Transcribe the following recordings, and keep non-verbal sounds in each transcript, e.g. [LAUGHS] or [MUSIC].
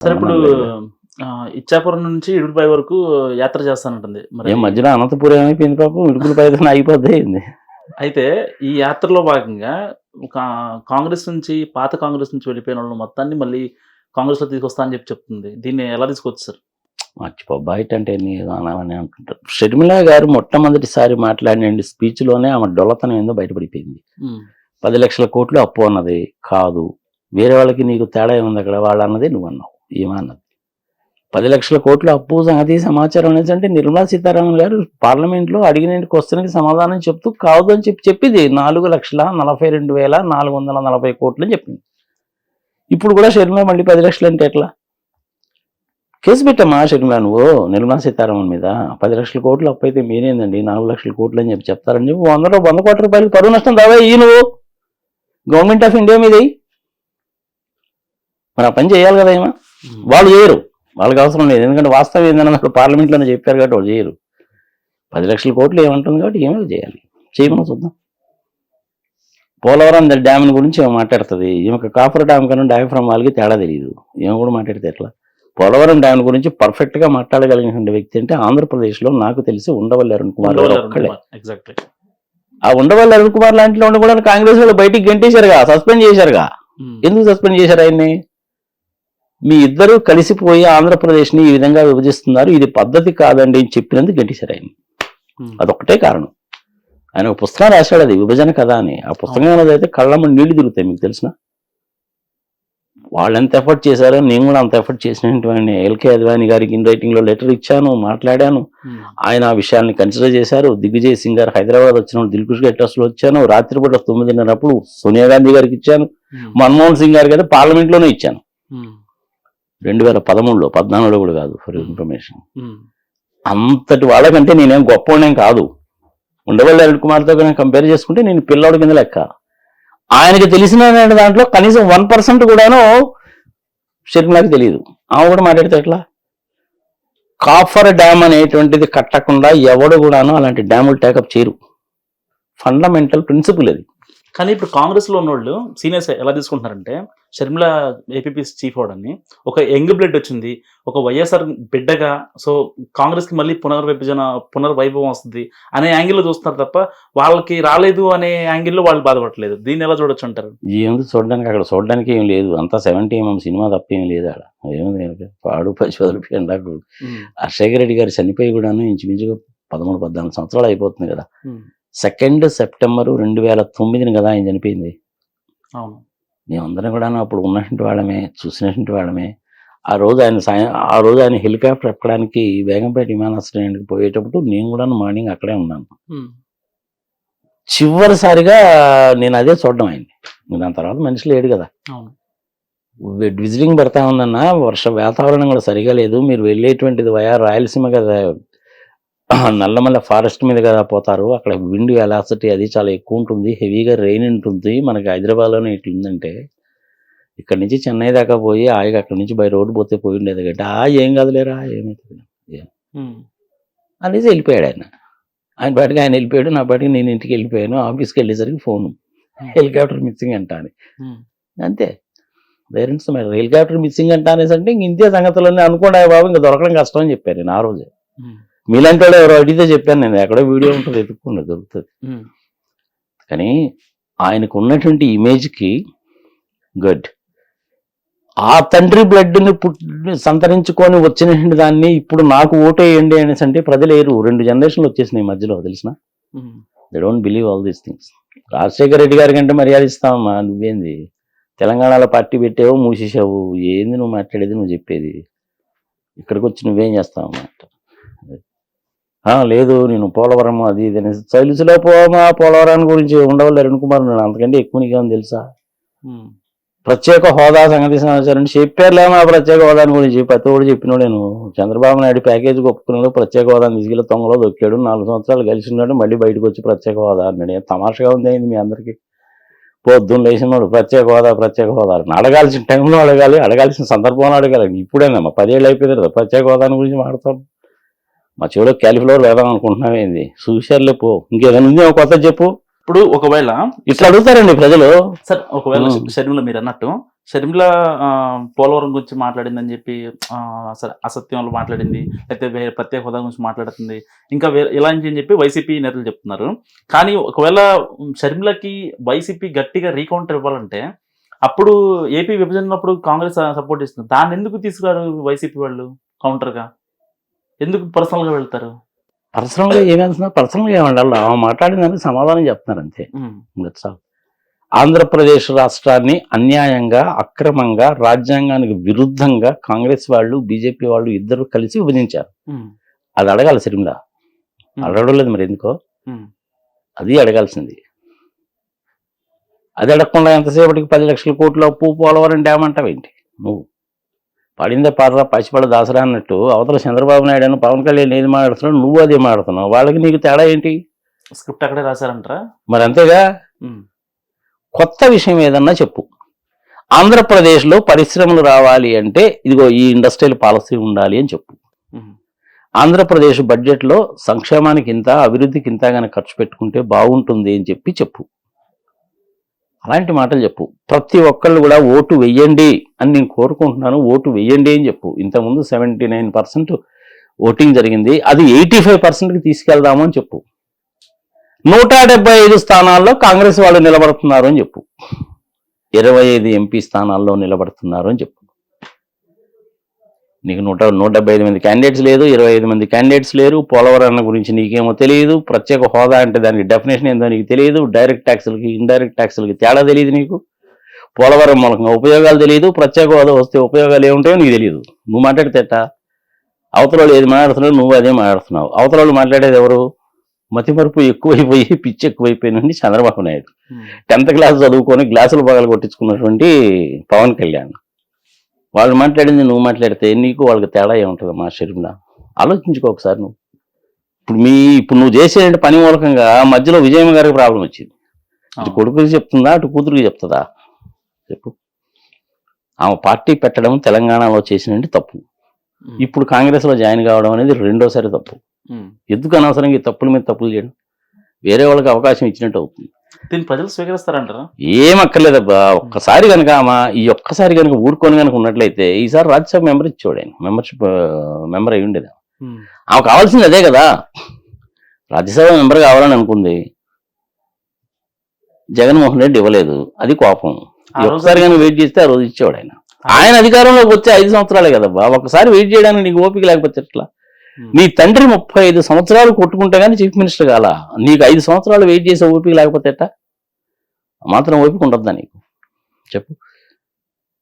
సరే ఇప్పుడు ఇచ్చాపురం నుంచి ఇడుపుపై వరకు యాత్ర చేస్తానంటుంది. మరి ఏం మధ్యలో అనంతపురం ఏమైపోయింది పాపం? ఇడుపుల పైన [LAUGHS] అయిపోద్ది అయితే ఈ యాత్రలో భాగంగా కాంగ్రెస్ నుంచి పాత కాంగ్రెస్ నుంచి వెళ్ళిపోయిన వాళ్ళు మొత్తాన్ని మళ్ళీ కాంగ్రెస్లో తీసుకొస్తా అని చెప్పి చెప్తుంది. దీన్ని ఎలా తీసుకొచ్చు సార్? మర్చిపో బయట అంటే అనాలని అంటుంటారు షర్మిల గారు మొట్టమొదటిసారి మాట్లాడిన స్పీచ్లోనే ఆమె డొల్లతనం ఏందో బయటపడిపోయింది. పది లక్షల కోట్లు అప్పు అన్నది కాదు. వేరే వాళ్ళకి నీకు తేడా ఏముంది అక్కడ? వాళ్ళు అన్నది నువ్వు అన్నావు ఏమన్నది? పది లక్షల కోట్లు అప్పు సంగతి సమాచారం అనేది అంటే నిర్మలా సీతారామన్ గారు పార్లమెంట్లో అడిగిన క్వశ్చన్కి సమాధానం చెప్తూ కాదు అని చెప్పి చెప్పింది. నాలుగు లక్షల నలభై రెండు వేల నాలుగు వందల నలభై కోట్లు అని చెప్పింది. ఇప్పుడు కూడా షర్మిల మళ్ళీ పది లక్షలు అంటే ఎట్లా? కేసు పెట్టమ్మా షర్మిల నువ్వు నిర్మలా సీతారామన్ మీద. పది లక్షల కోట్లు అప్పు అయితే మీరేందండి? నాలుగు లక్షల కోట్లు అని చెప్పి చెప్తారని చెప్పి వంద వంద కోట్ల రూపాయలు పరువు నష్టం దావా ఈ నువ్వు? గవర్నమెంట్ ఆఫ్ ఇండియా మీద. మరి ఆ పని చేయాలి కదా ఏమా వాళ్ళు చేయరు. వాళ్ళకి అవసరం లేదు. ఎందుకంటే వాస్తవం ఏంటన్నా అక్కడ పార్లమెంట్లోనే చెప్పారు కాబట్టి వాళ్ళు చేయరు. పది లక్షల కోట్లు ఏమంటుంది కాబట్టి ఏమో చేయాలి. చేయమని చూద్దాం. పోలవరం డ్యామ్ గురించి ఏమో మాట్లాడుతుంది. ఈమెకు కాఫర్ డ్యామ్ కన్నా డయాఫ్రమ్ వాళ్ళకి తేడా తెలియదు ఏమో కూడా మాట్లాడితే ఎట్లా? పోలవరం డ్యామ్ గురించి పర్ఫెక్ట్గా మాట్లాడగలిగిన వ్యక్తి అంటే ఆంధ్రప్రదేశ్లో నాకు తెలిసి ఉండవల్లి అరుణ్ కుమార్ గారు ఒక్కడే ఎగ్జాక్ట్లీ ఆ ఉండవల్లి అరుణ్ కుమార్ లాంటిలో కూడా కాంగ్రెస్ వాళ్ళు బయటికి గంటేశారుగా సస్పెండ్ చేశారుగా. ఎందుకు సస్పెండ్ చేశారు ఆయన్ని? మీ ఇద్దరు కలిసిపోయి ఆంధ్రప్రదేశ్ని ఈ విధంగా విభజిస్తున్నారు. ఇది పద్ధతి కాదండి అని చెప్పినందుకు గెంటేశారు ఆయన అదొక్కటే కారణం. ఆయన ఒక పుస్తకం రాశాడు అది విభజన కథ అని. ఆ పుస్తకం అనేది అయితే కళ్ళమ్మ నీళ్ళు తిరుగుతాయి మీకు తెలిసిన? వాళ్ళు ఎంత ఎఫర్ట్ చేశారో నేను కూడా అంత ఎఫర్ట్ చేసినటువంటి ఎల్కే అద్వాని గారికి ఇన్ రైటింగ్లో లెటర్ ఇచ్చాను మాట్లాడాను. ఆయన ఆ విషయాన్ని కన్సిడర్ చేశారు. దిగ్విజయ్ సింగ్ గారు హైదరాబాద్ వచ్చినప్పుడు దిల్కుష్ గెటర్స్లో వచ్చాను. రాత్రిపూట తొమ్మిదిన్నరప్పుడు సోనియా గాంధీ గారికి ఇచ్చాను. మన్మోహన్ సింగ్ గారికి అయితే పార్లమెంట్లోనే ఇచ్చాను రెండు వేల పదమూడులో పద్నాలుగులో కూడా కాదు ఫర్ ఇన్ఫర్మేషన్ అంతటి వాళ్ళకంటే నేనేం గొప్పవాడినేం కాదు. ఉండవల్లి అరుణ్ కుమార్తో కనుక కంపేర్ చేసుకుంటే నేను పిల్లోడి కింద లెక్క. ఆయనకి తెలిసిన దాంట్లో కనీసం వన్ పర్సెంట్ కూడాను షర్మిలాకి తెలియదు. ఆమె కూడా మాట్లాడితే ఎట్లా? కాఫర్ డ్యామ్ అనేటువంటిది కట్టకుండా ఎవడు కూడాను అలాంటి డ్యాములు టేకప్ చేయరు. ఫండమెంటల్ ప్రిన్సిపల్ అది. కానీ ఇప్పుడు కాంగ్రెస్లో ఉన్నోళ్ళు సీనియర్స్ ఎలా తీసుకుంటున్నారంటే షర్మిల ఏపీపీ చీఫ్ అవడాన్ని ఒక యంగ్ బ్లడ్ వచ్చింది ఒక వైఎస్ఆర్ బిడ్డగా సో కాంగ్రెస్కి మళ్ళీ పునర్విభజన పునర్వైభవం వస్తుంది అనే యాంగిల్లో చూస్తున్నారు తప్ప వాళ్ళకి రాలేదు అనే యాంగిల్లో వాళ్ళు బాధపడలేదు దీన్ని ఎలా చూడొచ్చు అంటారు? ఏముంది చూడడానికి అక్కడ చూడడానికి ఏం లేదు. అంతా సెవెంటీ ఎంఎం సినిమా తప్ప ఏం లేదు అక్కడ ఏముంది పాడు నాకు అశేఖర్ రెడ్డి గారు చనిపోయి కూడాను ఇంచుమించుగా పదమూడు పద్నాలుగు సంవత్సరాలు అయిపోతుంది కదా. సెకండ్ సెప్టెంబర్ రెండు వేల తొమ్మిదిని కదా ఆయన చనిపోయింది. అవును. మేమందరం కూడా అప్పుడు ఉన్నటువంటి వాళ్ళమే చూసినటువంటి వాళ్ళమే. ఆ రోజు ఆయన సాయం ఆ రోజు ఆయన హెలికాప్టర్ ఎక్కడానికి బేగంపేట విమానాశ్రయానికి పోయేటప్పుడు నేను కూడా మార్నింగ్ అక్కడే ఉన్నాను. చివరిసారిగా నేను అదే చూడడం ఆయన్ని. దాని తర్వాత మనిషి లేడు కదా. విజిటింగ్ పెడతా ఉందన్న వర్ష వాతావరణం కూడా సరిగా లేదు. మీరు వెళ్ళేటువంటిది వయా రాయలసీమ కదా. నల్లమల్ల ఫారెస్ట్ మీద కదా పోతారు. అక్కడ విండ్ వెలాసిటీ అది చాలా ఎక్కువ ఉంటుంది. హెవీగా రెయిన్ ఉంటుంది. మనకి హైదరాబాద్లోనే ఇట్లుందంటే ఇక్కడ నుంచి చెన్నై దాకా పోయి ఆగి అక్కడ నుంచి బై రోడ్డు పోతే పోయి ఉండేది గట్టి ఆ ఏం కాదులేరా ఏమవుతుంది. అనేసి వెళ్ళిపోయాడు ఆయన. ఆయన బయటకు ఆయన వెళ్ళిపోయాడు. నా బయటకు నేను ఇంటికి వెళ్ళిపోయాను. ఆఫీస్కి వెళ్ళేసరికి ఫోను. హెలికాప్టర్ మిస్సింగ్ అంట అని. అంతే. పేరెంట్స్ మరి. హెలికాప్టర్ మిస్సింగ్ అంట అనేసి అంటే ఇంక ఇంతే సంగతులన్నీ అనుకోండి బాబు ఇంకా దొరకడం కష్టం అని చెప్పారు నేను ఆ రోజే. మీలాంటి వాళ్ళు ఎవరో అడిగితే చెప్పాను నేను ఎక్కడో వీడియో ఉంటుంది ఎత్తుక్కుండా దొరుకుతుంది. కానీ ఆయనకు ఉన్నటువంటి ఇమేజ్కి గుడ్ ఆ తండ్రి బ్లడ్ని పుట్ సంతరించుకొని వచ్చినటువంటి దాన్ని ఇప్పుడు నాకు ఓటేయండి అనేసి అంటే ప్రజలు ఏరు రెండు జనరేషన్లు వచ్చేసినాయి ఈ మధ్యలో తెలిసిన. They don't believe all these things Rajasekhara Reddy గారి కంటే మర్యాద ఇస్తామమ్మా నువ్వేంది? తెలంగాణలో పార్టీ పెట్టావు మూసేసావు ఏంది నువ్వు మాట్లాడేది నువ్వు చెప్పేది? ఇక్కడికి వచ్చి నువ్వేం చేస్తావమ్మా? లేదు నేను పోలవరం అది ఇది అనేసి చలుసులో పోమా పోలవరం గురించి ఉండవల్లి అరుణ్ కుమార్. నేను అంతకంటే ఎక్కువ నీకేమని తెలుసా. ప్రత్యేక హోదా సంగతి సమాచారం. చెప్పారులేమా ప్రత్యేక హోదాని గురించి? ప్రతి ఒక్కడు చెప్పిన నేను. చంద్రబాబు నాయుడు ప్యాకేజీ ఒప్పుకున్నాడు ప్రత్యేక హోదాని తీసుకెళ్ళి తొంగలో దొక్కాడు. నాలుగు సంవత్సరాలు కలిసి ఉన్నాడు మళ్ళీ బయటకు వచ్చి ప్రత్యేక హోదా అన్నాడు. ఏం తమాషగా ఉంది అయింది మీ అందరికీ. పొద్దున్న లేచినాడు ప్రత్యేక హోదా ప్రత్యేక హోదా అని అడగాల్సిన టైంలో అడగాలి అడగాల్సిన సందర్భంలో అడగాలి. ఇప్పుడేనమ్మా పదేళ్ళు అయిపోయింది కదా ప్రత్యేక హోదాని గురించి మాట్లాడతాను మా చెవిలో క్యాలిఫ్లవర్ వేద్దాం అనుకుంటున్నావేంది చూశారులే పో. ఇంకేదైనా ఉంది ఒక కొత్త చెప్పు. ఇప్పుడు ఒకవేళ ఇట్లా అడుగుతారండి ప్రజలు. సార్ ఒకవేళ. షర్మిల మీరు అన్నట్టు షర్మిల పోలవరం గురించి మాట్లాడిందని చెప్పి ఆ, అస- అసత్యంలో మాట్లాడింది లేకపోతే వేరే ప్రత్యేక హోదా గురించి మాట్లాడుతుంది ఇంకా వేరే ఇలాంటి అని చెప్పి వైసీపీ నేతలు చెప్తున్నారు. కానీ ఒకవేళ షర్మిలకి వైసీపీ గట్టిగా రీకౌంటర్ ఇవ్వాలంటే అప్పుడు ఏపీ విభజన ఉన్నప్పుడు కాంగ్రెస్ సపోర్ట్ ఇస్తుంది. దాన్ని ఎందుకు తీసుకురారు వైసీపీ వాళ్ళు కౌంటర్గా? ఎందుకు పర్సనల్గా వెళ్తారు? పర్సనల్గా ఏమేస్తున్నారు పర్సనల్గా ఏమండాలి ఆమె మాట్లాడిన దానికి సమాధానం చెప్తున్నారు అంతే. all. ఆంధ్రప్రదేశ్ రాష్ట్రాన్ని అన్యాయంగా అక్రమంగా రాజ్యాంగానికి విరుద్ధంగా కాంగ్రెస్ వాళ్ళు బీజేపీ వాళ్ళు ఇద్దరు కలిసి విభజించారు. అది అడగాలి సిరిమిలా అడగడం లేదు మరి ఎందుకో? అది అడగాల్సింది. అది అడగకుండా ఎంతసేపటికి పది లక్షల కోట్ల అప్పు పోలవరం డ్యామ్ అంటావేంటి? నువ్వు. పడిందే పాడరా పసిపడ దాసరా అన్నట్టు. అవతల చంద్రబాబు నాయుడు అని పవన్ కళ్యాణ్ ఏది మాట్లాడుతున్నావు నువ్వు అదే మాట్లాడుతున్నావు. వాళ్ళకి నీకు తేడా ఏంటి? స్క్రిప్ట్ అక్కడే రాశారంటారా? మరి అంతేగా? కొత్త విషయం ఏదన్నా చెప్పు. ఆంధ్రప్రదేశ్లో పరిశ్రమలు రావాలి అంటే ఇదిగో ఈ ఇండస్ట్రియల్ పాలసీ ఉండాలి అని చెప్పు. ఆంధ్రప్రదేశ్ బడ్జెట్లో సంక్షేమానికి ఇంత అభివృద్ధికి ఇంత కానీ ఖర్చు పెట్టుకుంటే బాగుంటుంది అని చెప్పి చెప్పు. అలాంటి మాటలు చెప్పు. ప్రతి ఒక్కళ్ళు కూడా ఓటు వెయ్యండి అని నేను కోరుకుంటున్నాను. ఓటు వెయ్యండి అని చెప్పు. ఇంతకుముందు సెవెంటీ నైన్ పర్సెంట్ ఓటింగ్ జరిగింది. అది ఎయిటీ ఫైవ్ పర్సెంట్కి తీసుకెళ్దాము అని చెప్పు. నూట డెబ్బై ఐదు స్థానాల్లో కాంగ్రెస్ వాళ్ళు నిలబడుతున్నారు అని చెప్పు. ఇరవై ఐదు ఎంపీ స్థానాల్లో నిలబడుతున్నారు అని చెప్పు. నీకు నూట నూట డెబ్బై ఐదు మంది క్యాండిడేట్స్ లేదు ఇరవై ఐదు మంది క్యాండిడేట్స్ లేరు. పోలవరం గురించి నీకేమో తెలియదు. ప్రత్యేక హోదా అంటే దానికి డెఫినేషన్ ఏందో నీకు తెలియదు. డైరెక్ట్ ట్యాక్సులకి ఇండైరెక్ట్ ట్యాక్సులకి తేడా తెలియదు నీకు. పోలవరం మూలకంగా ఉపయోగాలు తెలియదు. ప్రత్యేక హోదా వస్తే ఉపయోగాలు ఏముంటాయో నీకు తెలియదు. నువ్వు మాట్లాడితే ఎట్టా? అవతల వాళ్ళు ఏది మాట్లాడుతున్నావు నువ్వు అదే మాట్లాడుతున్నావు. అవతల వాళ్ళు మాట్లాడేది ఎవరు? మతిమరుపు ఎక్కువైపోయి పిచ్చి ఎక్కువైపోయినండి Chandrababu Naidu. Um, tenth class చదువుకొని గ్లాసులు పగలు కొట్టించుకున్నటువంటి పవన్ కళ్యాణ్. వాళ్ళు మాట్లాడింది నువ్వు మాట్లాడితే నీకు వాళ్ళకి తేడా ఏముంటుంది మా శరీరంలో ఆలోచించుకో ఒకసారి నువ్వు. ఇప్పుడు మీ ఇప్పుడు నువ్వు చేసే పని మూలకంగా మధ్యలో విజయమ్మ గారికి ప్రాబ్లం వచ్చింది. అవును. కొడుకుకి చెప్తుందా అటు కూతురికి చెప్తుందా? చెప్పు. ఆమె పార్టీ పెట్టడం తెలంగాణలో చేసిన తప్పు. ఇప్పుడు కాంగ్రెస్లో జాయిన్ కావడం అనేది రెండోసారి తప్పు. ఎందుకు అనవసరంగా ఈ తప్పుల మీద తప్పులు చేయడం? వేరే వాళ్ళకి అవకాశం ఇచ్చినట్టు అవుతుంది. దీన్ని ప్రజలు స్వీకరిస్తారంటారా? ఏం అక్కర్లేదబ్బా. ఒక్కసారి కనుక ఆమె ఈ ఒక్కసారి కనుక ఊరుకొని కనుక ఉన్నట్లయితే ఈసారి రాజ్యసభ మెంబర్ ఇచ్చేవాడు ఆయన. మెంబర్షిప్ మెంబర్ అయి ఉండేది ఆమె కావాల్సింది అదే కదా. రాజ్యసభ మెంబర్ కావాలని అనుకుంది. జగన్మోహన్ రెడ్డి ఇవ్వలేదు. అది కోపం. ఒక్కసారి కనుక వెయిట్ చేస్తే ఆ రోజు ఇచ్చేవాడు ఆయన. ఆయన అధికారంలోకి వచ్చే ఐదు సంవత్సరాలే కదబ్బా ఒకసారి వెయిట్ చేయడానికి నీకు ఓపిక లేకపోతే ఎట్లా? నీ తండ్రి ముప్పై ఐదు సంవత్సరాలు కొట్టుకుంటే కానీ చీఫ్ మినిస్టర్ కాల. నీకు ఐదు సంవత్సరాలు వెయిట్ చేసే ఓపిక లేకపోతే ఎట్టా? మాత్రం ఓపిక ఉండద్దా నీకు? చెప్పు.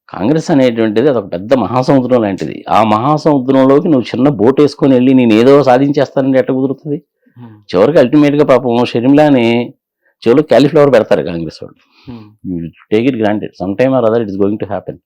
కాంగ్రెస్ అనేటువంటిది అదొక పెద్ద మహాసముద్రం లాంటిది. ఆ మహాసముద్రంలోకి నువ్వు చిన్న బోట్ వేసుకొని వెళ్ళి నేను ఏదో సాధించేస్తానంటే ఎట్ట కుదురుతుంది? ఉమ్, చివరికి అల్టిమేట్గా పాపం షర్మిలాని చెవులో క్యాలీఫ్లవర్ పెడతారు కాంగ్రెస్ వాళ్ళు. Take it granted some time or other it is going to happen